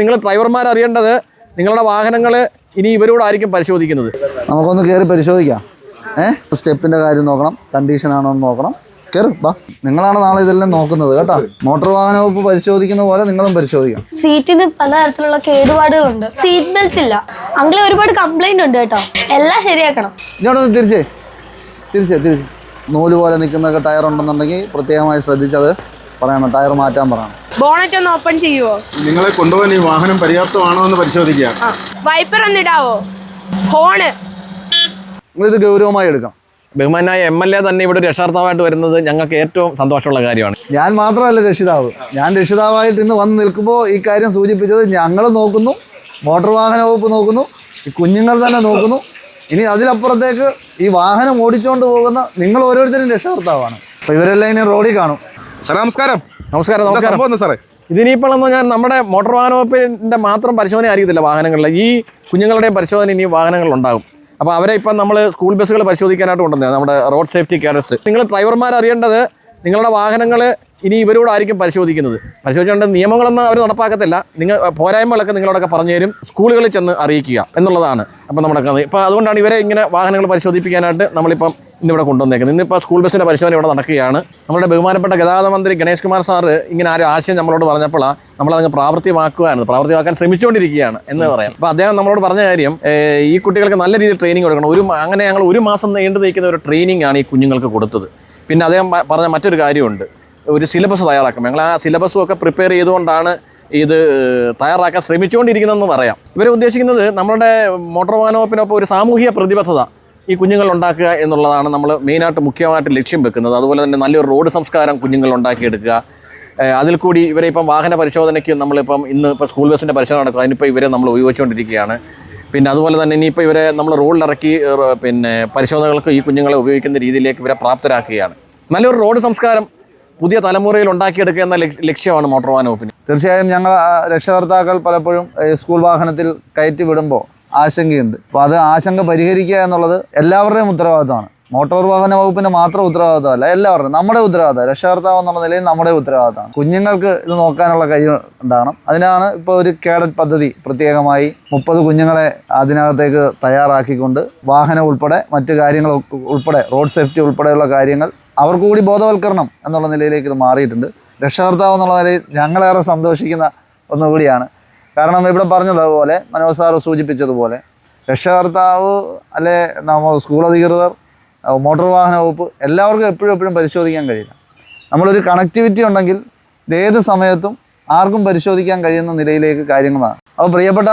നിങ്ങൾ ഡ്രൈവർമാർ അറിയേണ്ടത് നിങ്ങളുടെ വാഹനങ്ങൾ ഇനി ഇവരോടായിരിക്കും പരിശോധിക്കുന്നത്. നമുക്കൊന്ന് കയറി പരിശോധിക്കാം. ഏ? സ്റ്റെപ്പിന്റെ കാര്യം നോക്കണം. കണ്ടീഷൻ ആണോ എന്ന് നോക്കണം. കയറി ബാ. നിങ്ങളാണ് നാളെ ഇതെല്ലാം നോക്കുന്നത് കേട്ടോ. മോട്ടോർ വാഹന വകുപ്പ് പരിശോധിക്കുന്ന പോലെ നിങ്ങളും പരിശോധിക്കാം. സീറ്റിന് പലതരത്തിലുള്ള കേടുപാടുകളുണ്ട്. സീറ്റ് ബെൽറ്റ് ഇല്ല. അങ്ങനെ ഒരുപാട് കംപ്ലൈന്റ് ഉണ്ട് കേട്ടോ. എല്ലാം ശരിയാക്കണം. ഇങ്ങോട്ടൊന്ന് തിരിച്ചേ. തിരിച്ചേ തിരിച്ച്. നൂൽ പോലെ നിൽക്കുന്ന ടയർ ഉണ്ടെന്നുണ്ടെങ്കിൽ പ്രത്യേകമായി ശ്രദ്ധിച്ചത് പറയണം ടയർ മാറ്റാൻ പറയണം. ബോണറ്റ് ഒന്ന് ഓപ്പൺ ചെയ്യുവോ? നിങ്ങളെ കൊണ്ടുപോകാൻ ഈ വാഹനം പര്യാപ്തമാണോ എന്ന് പരിശോധിക്കുക വൈപ്പർ ഒന്ന് ഇടാവോ? ഹോണ്. നിങ്ങളിത് ഗൗരവമായി എടുക്കണം. ബഹുമാനായ എം എൽ എ തന്നെ ഇവിടെ രക്ഷാർത്ഥമായിട്ട് വരുന്നത് ഞങ്ങൾക്ക് ഏറ്റവും സന്തോഷമുള്ള കാര്യമാണ്. ഞാൻ മാത്രമല്ല രക്ഷിതാവ്. ഞാൻ രക്ഷിതാവായിട്ട് ഇന്ന് വന്ന് നിൽക്കുമ്പോൾ ഈ കാര്യം സൂചിപ്പിച്ചത് ഞങ്ങൾ നോക്കുന്നു മോട്ടോർ വാഹന വകുപ്പ് നോക്കുന്നു ഈ കുഞ്ഞുങ്ങൾ തന്നെ നോക്കുന്നു. ഇനി അതിലപ്പുറത്തേക്ക് ഈ വാഹനം ഓടിച്ചുകൊണ്ട് പോകുന്ന നിങ്ങൾ ഓരോരുത്തരും രക്ഷകർത്താവാണ് അപ്പോൾ ഇവരെല്ലാം ഇനി റോഡിൽ കാണും. സാറേ നമസ്കാരം. നമസ്കാരം നമസ്കാരം. സാറേ? ഇതിനിപ്പോൾ ഞാൻ നമ്മുടെ മോട്ടോർ വാഹന വകുപ്പിന്റെ മാത്രം പരിശോധന ആയിരിക്കത്തില്ല വാഹനങ്ങളിൽ. ഈ കുഞ്ഞുങ്ങളുടെയും പരിശോധന ഇനി വാഹനങ്ങളിൽ ഉണ്ടാകും. അപ്പോൾ അവരെ ഇപ്പം നമ്മൾ സ്കൂൾ ബസ്സുകൾ പരിശോധിക്കാനായിട്ട് കൊണ്ടുവന്നത് നമ്മുടെ റോഡ് സേഫ്റ്റി കേഡറ്റ്സ് നിങ്ങൾ ഡ്രൈവർമാർ അറിയേണ്ടത് നിങ്ങളുടെ വാഹനങ്ങൾ ഇനി ഇവരോടായിരിക്കും പരിശോധിക്കുന്നത്. പരിശോധിക്കേണ്ട നിയമങ്ങളൊന്നും അവർ നടപ്പാക്കത്തില്ല. നിങ്ങൾ പോരായ്മകളൊക്കെ നിങ്ങളോടൊക്കെ പറഞ്ഞു തരും. സ്കൂളുകളിൽ ചെന്ന് അറിയിക്കുക എന്നുള്ളതാണ്. അപ്പം നമ്മുടെ കഥ. ഇപ്പം അതുകൊണ്ടാണ് ഇവരെ ഇങ്ങനെ വാഹനങ്ങൾ പരിശോധിപ്പിക്കാനായിട്ട് നമ്മളിപ്പം ഇന്നിവിടെ കൊണ്ടുവന്നേക്കുന്നത്. ഇന്നിപ്പോൾ സ്കൂൾ ബസ്സിന്റെ പരിശോധന ഇവിടെ നടക്കുകയാണ്. നമ്മുടെ ബഹുമാനപ്പെട്ട ഗതാഗത മന്ത്രി ഗണേഷ് കുമാർ സാറ് ഇങ്ങനെ ഒരു ആശയം നമ്മളോട് പറഞ്ഞപ്പോഴാണ് നമ്മളതങ്ങ് പ്രാവർത്തികമാക്കുകയാണ് പ്രാവർത്തികമാക്കാൻ ശ്രമിച്ചുകൊണ്ടിരിക്കുകയാണ് എന്ന് പറയാം. അപ്പോൾ അദ്ദേഹം നമ്മളോട് പറഞ്ഞ കാര്യം ഈ കുട്ടികൾക്ക് നല്ല രീതിയിൽ ട്രെയിനിങ് കൊടുക്കണം. ഒരു അങ്ങനെ ഞങ്ങൾ ഒരു മാസം നീണ്ടു നിൽക്കുന്ന ഒരു ട്രെയിനിങ് ആണ് ഈ കുഞ്ഞുങ്ങൾക്ക് കൊടുത്തത്. പിന്നെ അദ്ദേഹം പറഞ്ഞ മറ്റൊരു കാര്യമുണ്ട്. ഒരു സിലബസ് തയ്യാറാക്കും. ഞങ്ങൾ ആ സിലബസും ഒക്കെ പ്രിപ്പയർ ചെയ്തുകൊണ്ടാണ് ഇത് തയ്യാറാക്കാൻ ശ്രമിച്ചുകൊണ്ടിരിക്കുന്നതെന്ന് പറയാം. ഇവർ ഉദ്ദേശിക്കുന്നത് നമ്മുടെ മോട്ടോർ വാഹന വകുപ്പിനൊപ്പം ഒരു സാമൂഹിക പ്രതിബദ്ധത ഈ കുഞ്ഞുങ്ങൾ ഉണ്ടാക്കുക എന്നുള്ളതാണ് നമ്മൾ മെയിനായിട്ട് മുഖ്യമായിട്ട് ലക്ഷ്യം വെക്കുന്നത്. അതുപോലെ തന്നെ നല്ലൊരു റോഡ് സംസ്കാരം കുഞ്ഞുങ്ങൾ ഉണ്ടാക്കിയെടുക്കുക. അതിൽ കൂടി ഇവരെ ഇപ്പം വാഹന പരിശോധനയ്ക്ക് നമ്മളിപ്പം ഇന്ന് ഇപ്പോൾ സ്കൂൾ ബസ്സിന്റെ പരിശോധന നടക്കുക അതിനിപ്പോൾ ഇവരെ നമ്മൾ ഉപയോഗിച്ചുകൊണ്ടിരിക്കുകയാണ്. പിന്നെ അതുപോലെ തന്നെ ഇനിയിപ്പോൾ ഇവരെ നമ്മൾ റോഡിലിറക്കി പിന്നെ പരിശോധനകൾക്ക് ഈ കുഞ്ഞുങ്ങളെ ഉപയോഗിക്കുന്ന രീതിയിലേക്ക് ഇവരെ പ്രാപ്തരാക്കുകയാണ്. നല്ലൊരു റോഡ് സംസ്കാരം പുതിയ തലമുറയിൽ ഉണ്ടാക്കിയെടുക്കുക എന്ന ലക്ഷ്യമാണ് മോട്ടോർ വാഹന വകുപ്പിന്. തീർച്ചയായും ഞങ്ങൾ രക്ഷകർത്താക്കൾ പലപ്പോഴും സ്കൂൾ വാഹനത്തിൽ കയറ്റി വിടുമ്പോൾ ആശങ്കയുണ്ട്. അപ്പോൾ അത് ആശങ്ക പരിഹരിക്കുക എന്നുള്ളത് എല്ലാവരുടെയും ഉത്തരവാദിത്തമാണ് മോട്ടോർ വാഹന വകുപ്പിന്റെ മാത്രം ഉത്തരവാദിത്തമല്ല എല്ലാവരുടെയും നമ്മുടെ ഉത്തരവാദിത്തം രക്ഷകർത്താവ് എന്നുള്ള നിലയിൽ നമ്മുടെ ഉത്തരവാദിത്തമാണ് കുഞ്ഞുങ്ങൾക്ക് ഇത് നോക്കാനുള്ള കഴിവ് ഉണ്ടാകണം. അതിനാണ് ഇപ്പോൾ ഒരു കേഡറ്റ് പദ്ധതി പ്രത്യേകമായി മുപ്പത് കുഞ്ഞുങ്ങളെ അതിനകത്തേക്ക് തയ്യാറാക്കിക്കൊണ്ട് വാഹനം ഉൾപ്പെടെ മറ്റു കാര്യങ്ങൾ ഉൾപ്പെടെ റോഡ് സേഫ്റ്റി ഉൾപ്പെടെയുള്ള കാര്യങ്ങൾ അവർക്ക് കൂടി ബോധവൽക്കരണം എന്നുള്ള നിലയിലേക്ക് ഇത് മാറിയിട്ടുണ്ട്. രക്ഷകർത്താവ് എന്നുള്ള നിലയിൽ ഞങ്ങളേറെ സന്തോഷിക്കുന്ന ഒന്നുകൂടിയാണ്. കാരണം ഇവിടെ പറഞ്ഞതുപോലെ മനോജ് സാറ് സൂചിപ്പിച്ചതുപോലെ രക്ഷകർത്താവ് അല്ലെ നമ്മ സ്കൂൾ അധികൃതർ മോട്ടോർ വാഹന വകുപ്പ് എല്ലാവർക്കും എപ്പോഴും എപ്പോഴും പരിശോധിക്കാൻ കഴിയില്ല. നമ്മളൊരു കണക്ടിവിറ്റി ഉണ്ടെങ്കിൽ ഏത് സമയത്തും ആർക്കും പരിശോധിക്കാൻ കഴിയുന്ന നിലയിലേക്ക് കാര്യങ്ങളാണ്. അപ്പോൾ പ്രിയപ്പെട്ട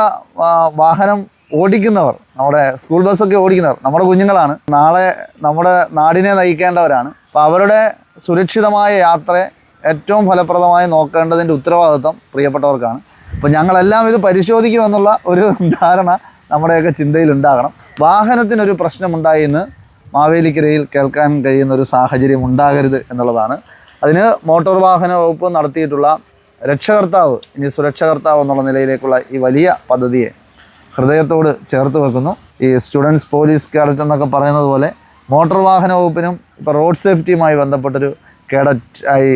വാഹനം ഓടിക്കുന്നവർ നമ്മുടെ സ്കൂൾ ബസ്സൊക്കെ ഓടിക്കുന്നവർ നമ്മുടെ കുഞ്ഞുങ്ങളാണ് നാളെ നമ്മുടെ നാടിനെ നയിക്കേണ്ടവരാണ്. അപ്പോൾ അവരുടെ സുരക്ഷിതമായ യാത്ര ഏറ്റവും ഫലപ്രദമായി നോക്കേണ്ടതിന്റെ ഉത്തരവാദിത്വം പ്രിയപ്പെട്ടവർക്കാണ്. അപ്പോൾ ഞങ്ങളെല്ലാം ഇത് പരിശോധിക്കുമെന്നുള്ള ഒരു ധാരണ നമ്മുടെയൊക്കെ ചിന്തയിൽ ഉണ്ടാകണം വാഹനത്തിനൊരു പ്രശ്നമുണ്ടായി എന്ന് മാവേലിക്കരയിൽ കേൾക്കാൻ കഴിയുന്ന ഒരു സാഹചര്യം ഉണ്ടാകരുത് എന്നുള്ളതാണ്. അതിന് മോട്ടോർ വാഹന വകുപ്പ് നടത്തിയിട്ടുള്ള രക്ഷകർത്താവ് ഇനി സുരക്ഷകർത്താവ് എന്നുള്ള നിലയിലേക്കുള്ള ഈ വലിയ പദ്ധതിയെ ഹൃദയത്തോട് ചേർത്ത് വെക്കുന്നു. ഈ സ്റ്റുഡൻസ് പോലീസ് കേഡറ്റ് എന്നൊക്കെ പറയുന്നത് പോലെ മോട്ടോർ വാഹന വകുപ്പിനും ഇപ്പോൾ റോഡ് സേഫ്റ്റിയുമായി ബന്ധപ്പെട്ടൊരു കേഡറ്റ് ആയി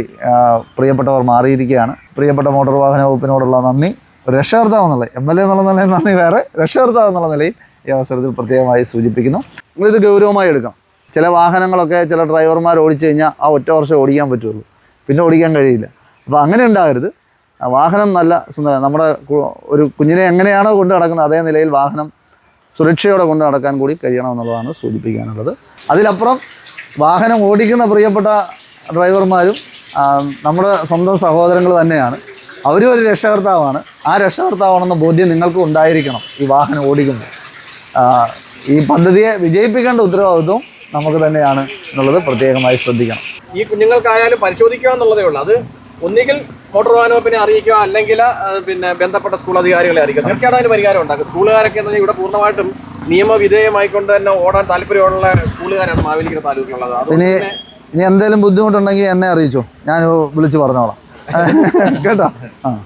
പ്രിയപ്പെട്ടവർ മാറിയിരിക്കുകയാണ്. പ്രിയപ്പെട്ട മോട്ടോർ വാഹന വകുപ്പിനോടുള്ള നന്ദി. രക്ഷകർത്താവ് എന്നുള്ള എം എൽ എ എന്നുള്ള നിലയിൽ നന്ദി വേറെ. രക്ഷകർത്താവ് എന്നുള്ള നിലയിൽ ഈ അവസരത്തിൽ പ്രത്യേകമായി സൂചിപ്പിക്കുന്നു. നിങ്ങളിത് ഗൗരവമായി എടുക്കണം. ചില വാഹനങ്ങളൊക്കെ ചില ഡ്രൈവർമാർ ഓടിച്ചു കഴിഞ്ഞാൽ ആ ഒറ്റ വർഷം ഓടിക്കാൻ പറ്റുള്ളൂ. പിന്നെ ഓടിക്കാൻ കഴിയില്ല. അപ്പോൾ അങ്ങനെ ഉണ്ടാകരുത്. വാഹനം നല്ല സുന്ദരം നമ്മുടെ ഒരു കുഞ്ഞിനെ എങ്ങനെയാണോ കൊണ്ടു നടക്കുന്നത് അതേ നിലയിൽ വാഹനം സുരക്ഷയോടെ കൊണ്ട് നടക്കാൻ കൂടി കഴിയണമെന്നുള്ളതാണ് സൂചിപ്പിക്കാനുള്ളത്. അതിലപ്പുറം വാഹനം ഓടിക്കുന്ന പ്രിയപ്പെട്ട ഡ്രൈവർമാരും നമ്മുടെ സ്വന്തം സഹോദരങ്ങൾ തന്നെയാണ്. അവരും ഒരു രക്ഷകർത്താവാണ്. ആ രക്ഷകർത്താവാണെന്ന ബോധ്യം നിങ്ങൾക്കും ഉണ്ടായിരിക്കണം ഈ വാഹനം ഓടിക്കുമ്പോൾ. ഈ പദ്ധതിയെ വിജയിപ്പിക്കേണ്ട ഉത്തരവാദിത്വം നമുക്ക് തന്നെയാണ് എന്നുള്ളത് പ്രത്യേകമായി ശ്രദ്ധിക്കണം. ഈ കുഞ്ഞുങ്ങൾക്കായാലും പരിശോധിക്കുക എന്നുള്ളതേ ഉള്ളൂ. അത് ഒന്നുകിൽ മോട്ടോർ വാഹന വകുപ്പിനെ അറിയിക്കുക അല്ലെങ്കിൽ പിന്നെ ബന്ധപ്പെട്ട സ്കൂൾ അധികാരികളെ അറിയിക്കുക. തീർച്ചയായിട്ടും അതിന് പരിഹാരം ഉണ്ടാക്കും. സ്കൂളുകാരൊക്കെ എന്ന് പറഞ്ഞാൽ ഇവിടെ പൂർണമായിട്ടും നിയമവിധേയമായിക്കൊണ്ട് തന്നെ ഓടാൻ താല്പര്യമുള്ള സ്കൂളുകാരാണ് മാവേലിക്കര താലൂക്കിലുള്ളത്. അതുകൊണ്ട് ഇനി എന്തെങ്കിലും ബുദ്ധിമുട്ടുണ്ടെങ്കിൽ എന്നെ അറിയിച്ചോ. ഞാൻ വിളിച്ച് പറഞ്ഞോളാം. കേട്ടോ? ആ.